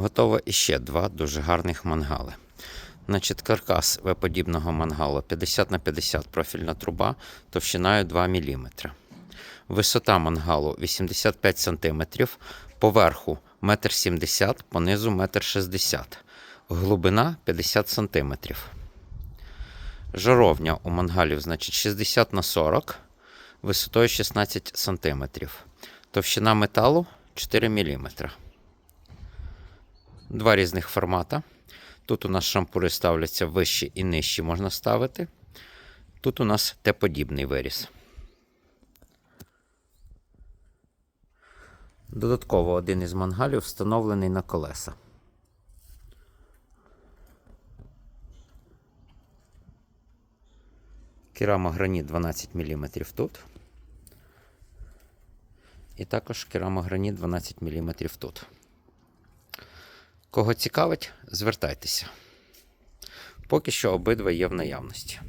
Готово іще два дуже гарних мангали. Значить, каркас В-подібного мангалу 50 на 50 профільна труба товщиною 2 мм. Висота мангалу 85 см, поверху 1,70 м, понизу 1,60 м. Глибина 50 см. Жаровня у мангалів значить 60 на 40 висотою 16 см. Товщина металу 4 мм. Два різних формата. Тут у нас шампури ставляться вищі і нижчі можна ставити. Тут у нас Т-подібний виріз. Додатково один із мангалів встановлений на колеса. Керамограніт 12 мм тут. І також керамограніт 12 мм тут. Кого цікавить, звертайтеся. Поки що обидва є в наявності.